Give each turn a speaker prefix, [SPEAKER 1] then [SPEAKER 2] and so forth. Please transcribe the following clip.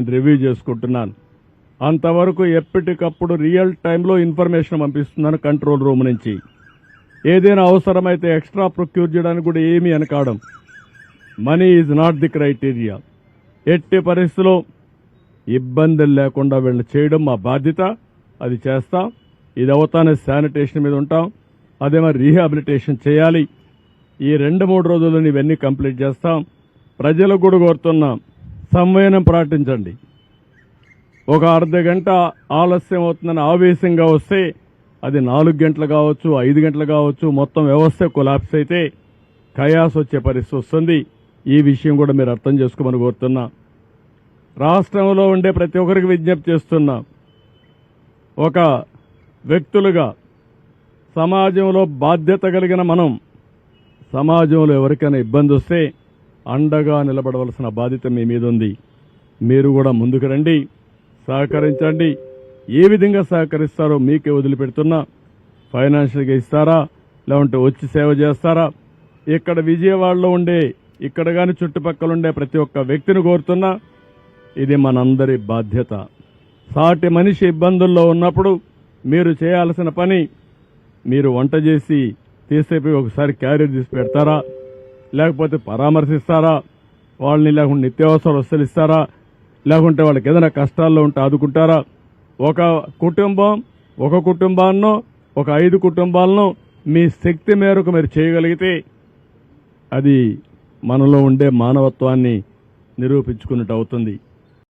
[SPEAKER 1] నేను రివ్యూ చేసుకుంటున్నాను. అంతవరకు ఎప్పటికప్పుడు రియల్ టైంలో ఇన్ఫర్మేషన్ పంపిస్తున్నాను కంట్రోల్ రూమ్ నుంచి. ఏదైనా అవసరమైతే ఎక్స్ట్రా ప్రొక్యూర్ చేయడానికి కూడా ఏమీ అనకాడం money is not the criteria. ఎట్టి పరిస్థితిలో ఇబ్బందులు లేకుండా వీళ్ళు చేయడం మా బాధ్యత. అది చేస్తాం. ఇది అవుతానే శానిటేషన్ మీద ఉంటాం. అదే మరి రీహాబిలిటేషన్ చేయాలి. ఈ రెండు మూడు రోజుల్లో ఇవన్నీ కంప్లీట్ చేస్తాం. ప్రజలకు కూడా కోరుతున్నాం. సంవయనం పాటించండి ఒక అర్ధ గంట ఆలస్యం అవుతుందని ఆవేశంగా వస్తే అది నాలుగు గంటలు కావచ్చు ఐదు గంటలు కావచ్చు మొత్తం వ్యవస్థ కొలాప్స్ అయితే కయాస్ వచ్చే పరిస్థితి వస్తుంది. ఈ విషయం కూడా మీరు అర్థం చేసుకోమని కోరుతున్నా. రాష్ట్రంలో ఉండే ప్రతి ఒక్కరికి విజ్ఞప్తి చేస్తున్నా. ఒక వ్యక్తులుగా సమాజంలో బాధ్యత కలిగిన మనం సమాజంలో ఎవరికైనా ఇబ్బంది వస్తే అండగా నిలబడవలసిన బాధ్యత మీ మీద ఉంది మీరు కూడా ముందుకు రండి సహకరించండి. ఏ విధంగా సహకరిస్తారో మీకే వదిలిపెడుతున్నా. ఫైనాన్షియల్గా ఇస్తారా? లేకుంటే వచ్చి సేవ చేస్తారా? ఇక్కడ విజయవాడలో ఉండే ఇక్కడ కానీ చుట్టుపక్కల ఉండే ప్రతి ఒక్క వ్యక్తిని కోరుతున్నా ఇది మనందరి బాధ్యత. సాటి మనిషి ఇబ్బందుల్లో ఉన్నప్పుడు మీరు చేయాల్సిన పని మీరు వంట చేసి తీసేపి ఒకసారి క్యారియర్ తీసి పెడతారా? లేకపోతే పరామర్శిస్తారా? వాళ్ళని లేకుంటే నిత్యావసర వస్తువులు ఇస్తారా లేకుంటే వాళ్ళకి ఏదైనా కష్టాల్లో ఉంటే ఆదుకుంటారా? ఒక కుటుంబం ఒక కుటుంబాన్నో ఒక ఐదు కుటుంబాలను మీ శక్తి మేరకు మీరు చేయగలిగితే అది మనలో ఉండే మానవత్వాన్ని నిరూపించుకున్నట్టు అవుతుంది.